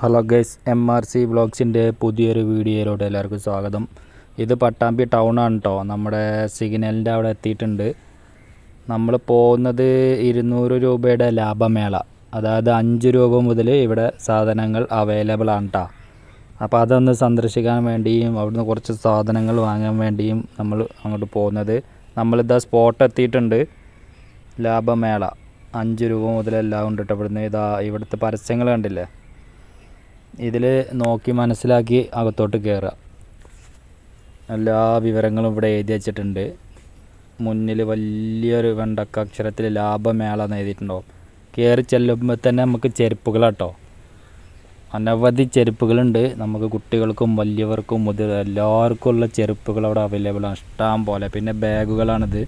Hello guys M R C വ്ളോഗ്സിന്റെ പുതിയൊരു വീഡിയോയിലോട്ട് എല്ലാവർക്കും സ്വാഗതം. ഇത് പട്ടാമ്പി ടൗൺ ആണ് കേട്ടോ നമ്മുടെ സിഗ്നലിന്റെ അവിടെ എത്തിയിട്ടുണ്ട്. നമ്മൾ പോകുന്നത് ഇരുന്നൂറ് രൂപയുടെ ലാഭമേള. അതായത് അഞ്ച് രൂപ മുതൽ ഇവിടെ സാധനങ്ങൾ അവൈലബിൾ ആണ് കേട്ടോ അപ്പോൾ അതൊന്ന് സന്ദർശിക്കാൻ വേണ്ടിയും അവിടുന്ന് കുറച്ച് സാധനങ്ങൾ വാങ്ങാൻ വേണ്ടിയും നമ്മൾ അങ്ങോട്ട് പോകുന്നത്. നമ്മളിതാ സ്പോട്ട് എത്തിയിട്ടുണ്ട്. ലാഭമേള. അഞ്ച് രൂപ മുതൽ എല്ലാം ഉണ്ട് കേട്ടോ ഇവിടുന്ന്. ഇതാ ഇവിടുത്തെ പരസ്യങ്ങൾ കണ്ടില്ലേ? ഇതിൽ നോക്കി മനസ്സിലാക്കി അകത്തോട്ട് കയറുക എല്ലാ വിവരങ്ങളും ഇവിടെ എഴുതി വച്ചിട്ടുണ്ട്. മുന്നിൽ വലിയൊരു വെണ്ടക്ക അക്ഷരത്തിൽ ലാഭമേള എന്ന് എഴുതിയിട്ടുണ്ടാവും കയറി ചെല്ലുമ്പോൾ തന്നെ നമുക്ക് ചെരുപ്പുകളാട്ടോ. അനവധി ചെരുപ്പുകളുണ്ട്. നമുക്ക് കുട്ടികൾക്കും വലിയവർക്കും മുതിർ എല്ലാവർക്കും ഉള്ള ചെരുപ്പുകൾ അവിടെ അവൈലബിൾ ആണ്. ഇഷ്ടം പോലെ. പിന്നെ ബാഗുകളാണിത്.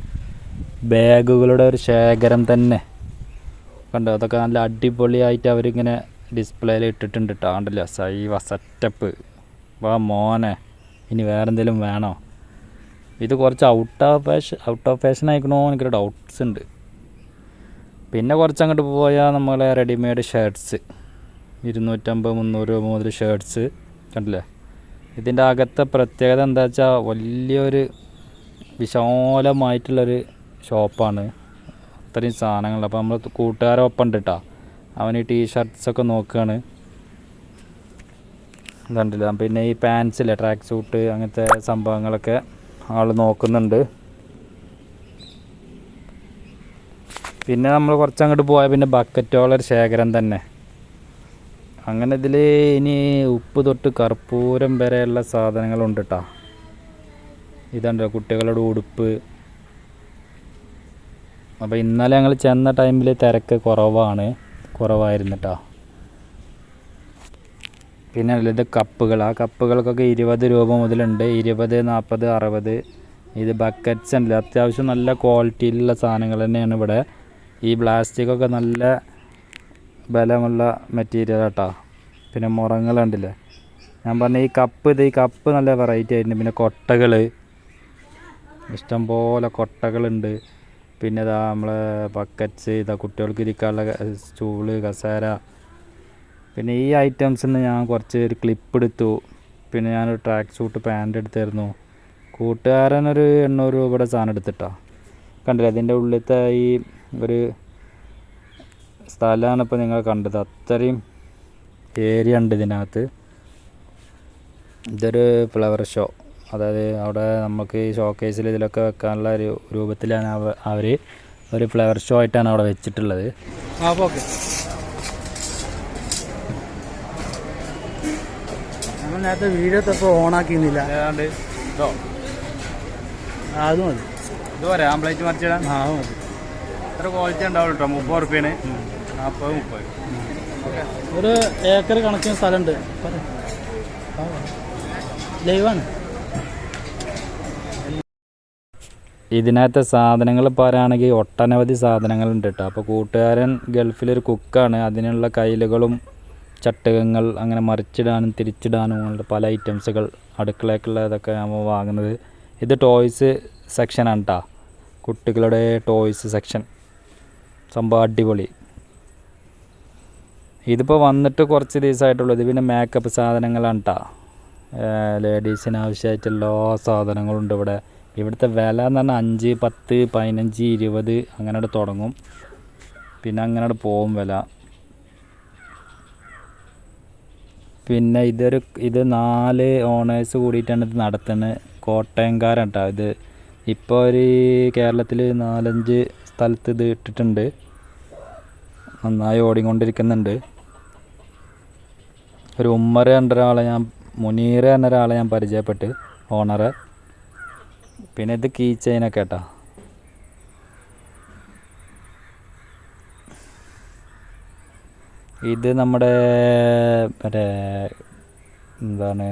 ബാഗുകളുടെ ഒരു ശേഖരം തന്നെ. കണ്ടോ? അതൊക്കെ നല്ല അടിപൊളിയായിട്ട് അവരിങ്ങനെ ഡിസ്പ്ലേയിൽ ഇട്ടിട്ടുണ്ട് കേട്ടോ ഉണ്ടല്ലോ സൈവ സെറ്റപ്പ് വാ മോനെ. ഇനി വേറെ എന്തെങ്കിലും വേണോ? ഇത് കുറച്ച് out of fashion out of fashion ആയിക്കണോ എനിക്കൊരു ഡൗട്ട്സ് ഉണ്ട്. പിന്നെ കുറച്ച് അങ്ങോട്ട് പോയാൽ നമ്മളെ റെഡിമെയ്ഡ് ഷർട്ട്സ് ഇരുന്നൂറ്റമ്പത് മുന്നൂറ് രൂപ മുതൽ ഷർട്ട്സ് കണ്ടില്ലേ? ഇതിന്റെ അകത്തെ പ്രത്യേകത എന്താ വെച്ചാൽ വലിയൊരു വിശാലമായിട്ടുള്ളൊരു ഷോപ്പാണ്. അത്രയും സാധനങ്ങൾ. അപ്പോൾ നമ്മൾ കൂട്ടുകാരൊപ്പം ഉണ്ട് കേട്ടോ അവൻ ഈ ടീഷർട്ട്സൊക്കെ നോക്കുകയാണ് കണ്ടില്ല? പിന്നെ ഈ പാൻസില്ലേ ട്രാക്ക് സൂട്ട് അങ്ങനത്തെ സംഭവങ്ങളൊക്കെ ആൾ നോക്കുന്നുണ്ട്. പിന്നെ നമ്മൾ കുറച്ച് അങ്ങോട്ട് പോയാൽ പിന്നെ ബക്കറ്റോളൊരു ശേഖരം തന്നെ. അങ്ങനെ ഇതിൽ ഇനി ഉപ്പ് തൊട്ട് കർപ്പൂരം വരെയുള്ള സാധനങ്ങളുണ്ട് കേട്ടോ ഇതുണ്ടോ കുട്ടികളുടെ ഉടുപ്പ്. അപ്പോൾ ഇന്നലെ ഞങ്ങൾ ചെന്ന ടൈമിൽ തിരക്ക് കുറവാണ്. കുറവായിരുന്നു കേട്ടോ പിന്നെ ഉള്ളത് കപ്പുകൾ. ആ കപ്പുകൾക്കൊക്കെ ഇരുപത് രൂപ മുതലുണ്ട്. ഇരുപത് നാൽപ്പത് അറുപത്. ഇത് ബക്കറ്റ്സ് ഉണ്ട് അത്യാവശ്യം നല്ല ക്വാളിറ്റിയിലുള്ള സാധനങ്ങൾ തന്നെയാണ് ഇവിടെ. ഈ പ്ലാസ്റ്റിക്കൊക്കെ നല്ല ബലമുള്ള മെറ്റീരിയൽ കേട്ടോ പിന്നെ മുറങ്ങളുണ്ടല്ലേ ഞാൻ പറഞ്ഞ ഈ കപ്പ് ഇത് ഈ കപ്പ് നല്ല വെറൈറ്റി ആയിട്ടുണ്ട്. പിന്നെ കൊട്ടകൾ ഇഷ്ടംപോലെ കൊട്ടകളുണ്ട്. പിന്നെ ഇതാ നമ്മളെ ബക്കറ്റ്സ് ഇതാ കുട്ടികൾക്ക് ഇരിക്കാനുള്ള സ്റ്റൂൾ കസേര. പിന്നെ ഈ ഐറ്റംസിൽ നിന്ന് ഞാൻ കുറച്ച് ഒരു ക്ലിപ്പ് എടുത്തു. പിന്നെ ഞാനൊരു ട്രാക്ക് സൂട്ട് പാന്റ് എടുത്തായിരുന്നു കൂട്ടുകാരനൊരു എണ്ണൂറ് രൂപയുടെ സാധനം എടുത്തിട്ടാ. കണ്ടില്ല? അതിന്റെ ഉള്ളിലത്തെ ഈ ഒരു സ്ഥലമാണ് ഇപ്പോൾ നിങ്ങൾ കണ്ടത്. അത്രയും ഏരിയ ഉണ്ട് ഇതിനകത്ത്. ഇതൊരു ഫ്ലവർ ഷോ അതായത് അവിടെ നമുക്ക് ഈ ഷോക്കേസിൽ ഇതിലൊക്കെ വെക്കാനുള്ള ഒരു രൂപത്തിലാണ് അവർ ഒരു ഫ്ലവർ ഷോ ആയിട്ടാണ് അവിടെ വെച്ചിട്ടുള്ളത്. ആ ഓക്കെ. നമ്മൾ നേരത്തെ വീഡിയോ ഇപ്പോൾ ഓണാക്കിയിരുന്നില്ല അത് മതി. ഇത് പറയാം ആംപ്ലേറ്റ് മറിച്ചിടാൻ? ആ മതി. ഇത്ര ക്വാളിറ്റി ഉണ്ടാവും കേട്ടോ മുപ്പത് ഉറുപ്പ്യാണ്. നാൽപ്പത് മുപ്പത്. ഒരു ഏക്കർ കണക്കിന് സ്ഥലമുണ്ട്. ലൈവാണ്. ഇതിനകത്തെ സാധനങ്ങൾ പറയുകയാണെങ്കിൽ ഒട്ടനവധി സാധനങ്ങളുണ്ട് കേട്ടോ അപ്പോൾ കൂട്ടുകാരൻ ഗൾഫിലൊരു കുക്കാണ്. അതിനുള്ള കയ്യിലുകളും ചട്ടകങ്ങൾ അങ്ങനെ മറിച്ചിടാനും തിരിച്ചിടാനും അങ്ങനെയുള്ള പല ഐറ്റംസുകൾ അടുക്കളയ്ക്കുള്ള ഇതൊക്കെ നമ്മൾ വാങ്ങുന്നത്. ഇത് ടോയ്സ് സെക്ഷനാണ് കേട്ടോ കുട്ടികളുടെ ടോയ്സ് സെക്ഷൻ. സംഭവം അടിപൊളി. ഇതിപ്പോൾ വന്നിട്ട് കുറച്ച് ദിവസമായിട്ടുള്ളൂ ഇത് പിന്നെ മേക്കപ്പ് സാധനങ്ങളാണ് കേട്ടോ ലേഡീസിന് ആവശ്യമായിട്ടുള്ള എല്ലാ സാധനങ്ങളുണ്ട് ഇവിടെ. ഇവിടുത്തെ വില എന്ന് പറഞ്ഞാൽ അഞ്ച് പത്ത് പതിനഞ്ച് ഇരുപത് അങ്ങനെ തുടങ്ങും. പിന്നെ അങ്ങനെ പോവും വില. പിന്നെ ഇതൊരു ഇത് നാല് ഓണേഴ്സ് കൂടിയിട്ടാണ് ഇത് നടത്തുന്നത് കോട്ടയംകാരാണ് കേട്ടോ ഇത്. ഇപ്പോൾ ഒരു കേരളത്തിൽ നാലഞ്ച് സ്ഥലത്ത് ഇത് ഇട്ടിട്ടുണ്ട്. നന്നായി ഓടിക്കൊണ്ടിരിക്കുന്നുണ്ട്. ഒരു ഉമ്മർ എന്നൊരാളെ ഞാൻ മുനീർ എന്ന ഒരാളെ ഞാൻ പരിചയപ്പെട്ട് ഓണറെ പിന്നെ ഇത് കീ ചെയിനൊക്കെ കേട്ടോ. ഇത് നമ്മുടെ മറ്റേ എന്താണ്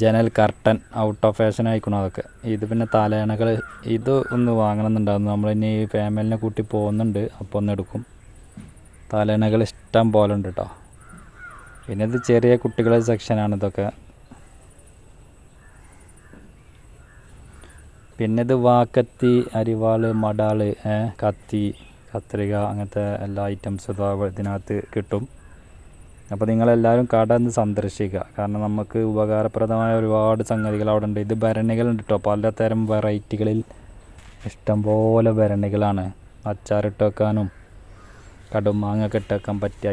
ജനൽ കർട്ടൻ ഔട്ട് ഓഫ് ഫാഷൻ ആയിക്കണോ അതൊക്കെ. ഇത് പിന്നെ തലയണകൾ ഇത് ഒന്ന് വാങ്ങണമെന്നുണ്ടായിരുന്നു നമ്മൾ ഇനി ഫാമിലിനെ കൂട്ടി പോകുന്നുണ്ട് അപ്പോൾ ഒന്ന് എടുക്കും. തലയണകൾ ഇഷ്ടം പോലെ ഉണ്ട് കേട്ടോ പിന്നെ ഇത് ചെറിയ കുട്ടികളുടെ സെക്ഷനാണ് ഇതൊക്കെ. പിന്നെ ഇത് വാക്കത്തി അരിവാൾ മടാൾ ഏ, കത്തി കത്രിക അങ്ങനത്തെ എല്ലാ ഐറ്റംസും ഇതിനകത്ത് കിട്ടും. അപ്പോൾ നിങ്ങളെല്ലാവരും കട ഒന്ന് സന്ദർശിക്കുക. കാരണം നമുക്ക് ഉപകാരപ്രദമായ ഒരുപാട് സംഗതികൾ അവിടെ ഉണ്ട്. ഇത് ഭരണികളുണ്ട് കേട്ടോ പലതരം വെറൈറ്റികളിൽ ഇഷ്ടംപോലെ ഭരണികളാണ്. അച്ചാറിട്ട് വെക്കാനും കടുമാങ്ങ ഒക്കെ ഇട്ട് വെക്കാൻ പറ്റിയ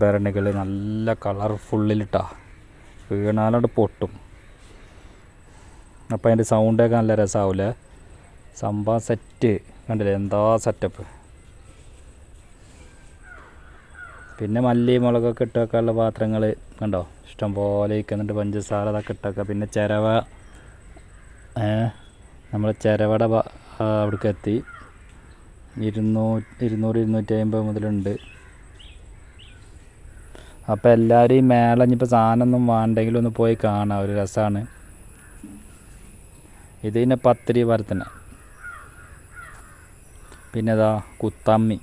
ഭരണികൾ നല്ല കളർഫുള്ളിലിട്ടാ വീണാലോട് പൊട്ടും. അപ്പോൾ അതിന്റെ സൗണ്ടൊക്കെ നല്ല രസമാവില്ലേ സംഭവം സെറ്റ് കണ്ടില്ലേ? എന്താ സെറ്റപ്പ് പിന്നെ മല്ലി മുളകൊക്കെ ഇട്ട് വെക്കാനുള്ള പാത്രങ്ങൾ കണ്ടോ? ഇഷ്ടം പോലെ ഇരിക്കുന്നുണ്ട്. പഞ്ചസാര അതൊക്കെ ഇട്ടൊക്കെ പിന്നെ ചിരവ. നമ്മൾ ചിരവട അവിടേക്ക് എത്തി. ഇരുന്നൂ ഇരുന്നൂറ് ഇരുന്നൂറ്റി അമ്പത് മുതലുണ്ട്. അപ്പോൾ എല്ലാവരും ഈ മേളഞ്ഞിപ്പോൾ സാധനമൊന്നും വേണ്ടെങ്കിലും ഒന്ന് പോയി കാണാം. ഒരു രസമാണ് ഇത് പിന്നെ പത്തിരി വരത്തന്നെ പിന്നെ ഇതാ കുത്തമ്മി.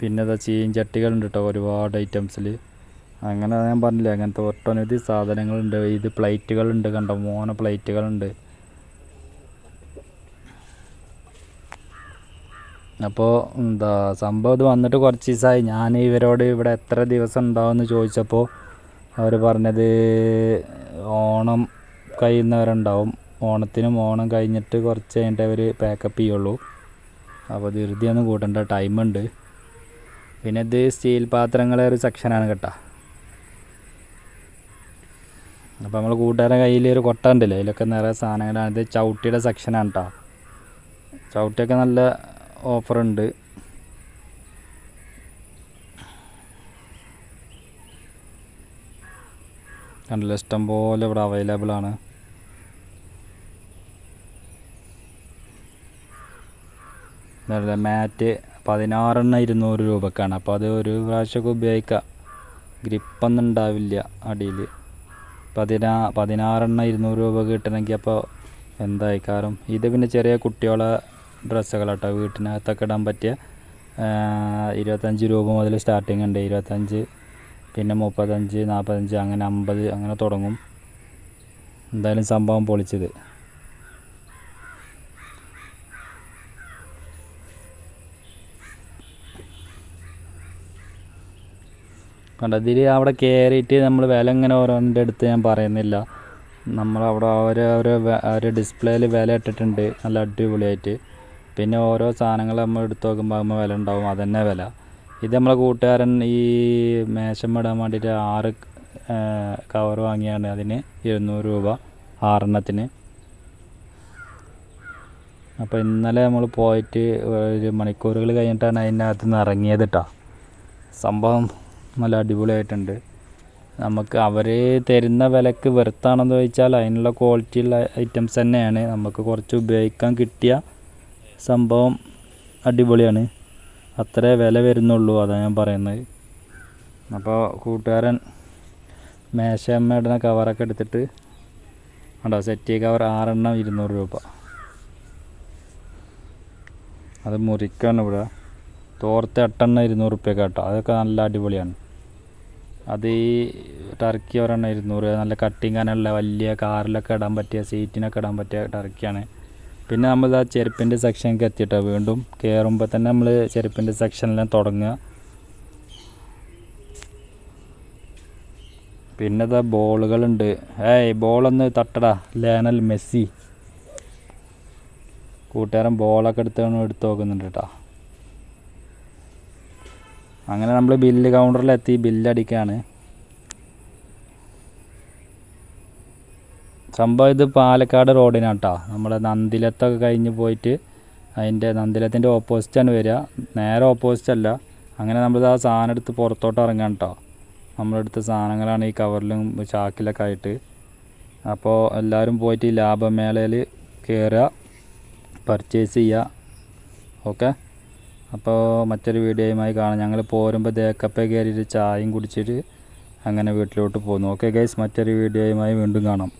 പിന്നെ ഇതാ ചീഞ്ചട്ടികളുണ്ട് കേട്ടോ ഒരുപാട് ഐറ്റംസിൽ അങ്ങനെ ഞാൻ പറഞ്ഞില്ലേ അങ്ങനത്തെ ഒട്ടനവധി സാധനങ്ങളുണ്ട്. ഇത് പ്ലേറ്റുകളുണ്ട് കണ്ടോ മോന പ്ലേറ്റുകളുണ്ട്. അപ്പോൾ എന്താ സംഭവം ഇത് വന്നിട്ട് കുറച്ച് ദിവസമായി. ഞാൻ ഇവരോട് ഇവിടെ എത്ര ദിവസം ഉണ്ടാവുമെന്ന് ചോദിച്ചപ്പോൾ അവർ പറഞ്ഞത് ഓണം കഴിയുന്നവരുണ്ടാവും. ഓണത്തിനും ഓണം കഴിഞ്ഞിട്ട് കുറച്ച് കഴിഞ്ഞിട്ട് അവർ പാക്കപ്പ് ചെയ്യുള്ളൂ. അപ്പോൾ ധൃതിയൊന്നും കൂട്ടേണ്ട ടൈമുണ്ട് പിന്നെ ഇത് സ്റ്റീൽ പാത്രങ്ങളെ ഒരു സെക്ഷനാണ് കേട്ടോ. അപ്പോൾ നമ്മൾ കൂട്ടുകാരുടെ കയ്യിൽ ഒരു കൊട്ട ഉണ്ടല്ലേ അതിലൊക്കെ നിറയെ സാധനങ്ങളാണ്. ഇത് ചവിട്ടിയുടെ സെക്ഷനാണ് കേട്ടോ ചവിട്ടിയൊക്കെ നല്ല ഓഫറുണ്ട് കണ്ടില്ല? ഇഷ്ടം പോലെ ഇവിടെ അവൈലബിൾ ആണ്. നല്ല മാറ്റ് പതിനാറെണ്ണം ഇരുന്നൂറ് രൂപക്കാണ്. അപ്പോൾ അത് ഒരു പ്രാവശ്യമൊക്കെ ഉപയോഗിക്കാം. ഗ്രിപ്പൊന്നും ഉണ്ടാവില്ല അടിയിൽ. പതിനാ പതിനാറെണ്ണം ഇരുന്നൂറ് രൂപ കിട്ടണമെങ്കിൽ അപ്പോൾ എന്തായി കാരണം ഇത് പിന്നെ ചെറിയ കുട്ടികളെ ഡ്രസ്സുകളാട്ടോ. വീട്ടിനകത്തൊക്കെ ഇടാൻ പറ്റിയ ഇരുപത്തഞ്ച് രൂപ മുതൽ സ്റ്റാർട്ടിങ് ഉണ്ട്. ഇരുപത്തഞ്ച് പിന്നെ മുപ്പത്തഞ്ച് നാൽപ്പത്തഞ്ച് അങ്ങനെ അമ്പത് അങ്ങനെ തുടങ്ങും. എന്തായാലും സംഭവം പൊളിച്ചത്. കണ്ട ഇതിൽ അവിടെ കയറിയിട്ട് നമ്മൾ വില ഇങ്ങനെ ഓരോന്നിന്റെ അടുത്ത് ഞാൻ പറയുന്നില്ല. നമ്മളവിടെ ഓരോ ഓരോ ഡിസ്പ്ലേയിൽ വില ഇട്ടിട്ടുണ്ട്. നല്ല അടിപൊളിയായിട്ട്. പിന്നെ ഓരോ സാധനങ്ങൾ നമ്മൾ എടുത്ത് നോക്കുമ്പോൾ വില ഉണ്ടാവും. അതന്നെ വില. ഇത് നമ്മളെ കൂട്ടുകാരൻ ഈ മേശം ഇടാൻ വേണ്ടിയിട്ട് ആറ് കവർ വാങ്ങിയാണ്. അതിന് ഇരുന്നൂറ് രൂപ ആറെണ്ണത്തിന്. അപ്പോൾ ഇന്നലെ നമ്മൾ പോയിട്ട് ഒരു മണിക്കൂറുകൾ കഴിഞ്ഞിട്ടാണ് അതിനകത്ത് നിന്ന് ഇറങ്ങിയത് കേട്ടോ സംഭവം നല്ല അടിപൊളിയായിട്ടുണ്ട്. നമുക്ക് അവർ തരുന്ന വിലക്ക് വെറുത്താണെന്ന് ചോദിച്ചാൽ അതിനുള്ള ക്വാളിറ്റിയുള്ള ഐറ്റംസ് തന്നെയാണ്. നമുക്ക് കുറച്ച് ഉപയോഗിക്കാൻ കിട്ടിയ സംഭവം അടിപൊളിയാണ്. അത്രേ വില വരുന്നുള്ളൂ അതാണ് ഞാൻ പറയുന്നത്. അപ്പോൾ കൂട്ടുകാരൻ മേശമ്മ ഇടുന്ന കവറൊക്കെ എടുത്തിട്ട് ഉണ്ടോ സെറ്റി കവർ ആറെണ്ണം ഇരുന്നൂറ് രൂപ. അത് മുറിക്കാണ് ഇവിടെ. തോർത്ത് എട്ടെണ്ണം ഇരുന്നൂറ് റുപ്യ കേട്ടോ. അതൊക്കെ നല്ല അടിപൊളിയാണ്. അത് ഈ ടർക്കി ഒരെണ്ണം ഇരുന്നൂറ്. നല്ല കട്ടിങ് കാനുള്ള വലിയ കാറിലൊക്കെ ഇടാൻ പറ്റിയ സീറ്റിനൊക്കെ ഇടാൻ പറ്റിയ ടർക്കിയാണ് പിന്നെ നമ്മൾ ആ ചെരുപ്പിന്റെ സെക്ഷനിലേക്ക് എത്തിയിട്ടോ വീണ്ടും. കയറുമ്പോൾ തന്നെ നമ്മൾ ചെരുപ്പിന്റെ സെക്ഷനിലും തുടങ്ങുക. പിന്നെ ഇതാ ബോളുകളുണ്ട്. ഏയ് ബോളൊന്ന് തട്ടടാ. ലേനൽ മെസ്സി. കൂട്ടുകാരൻ ബോളൊക്കെ എടുത്ത് എടുത്ത് നോക്കുന്നുണ്ട് കേട്ടോ അങ്ങനെ നമ്മൾ ബില്ല് കൗണ്ടറിലെത്തി ബില്ലടിക്കാണ് സംഭവം ഇത് പാലക്കാട് റോഡിനാണ് കേട്ടോ നമ്മുടെ നന്ദിലത്തൊക്കെ കഴിഞ്ഞ് പോയിട്ട് അതിന്റെ നന്ദിലത്തിന്റെ ഓപ്പോസിറ്റാണ് വരിക. നേരെ ഓപ്പോസിറ്റ് അല്ല. അങ്ങനെ നമ്മൾ ആ സാധനം എടുത്ത് പുറത്തോട്ട് ഇറങ്ങാൻ കേട്ടോ നമ്മളെടുത്ത സാധനങ്ങളാണ് ഈ കവറിലും ചാക്കിലൊക്കെ ആയിട്ട്. അപ്പോൾ എല്ലാവരും പോയിട്ട് ഈ ലാഭമേളയിൽ കയറുക പർച്ചേസ് ചെയ്യുക. ഓക്കെ അപ്പോൾ മറ്റൊരു വീഡിയോയുമായി കാണാം. ഞങ്ങൾ പോരുമ്പോൾ തേക്കപ്പേ കയറിയിട്ട് ചായയും കുടിച്ചിട്ട് അങ്ങനെ വീട്ടിലോട്ട് പോകുന്നു. ഓക്കെ ഗൈസ് മറ്റൊരു വീഡിയോയുമായി വീണ്ടും കാണാം.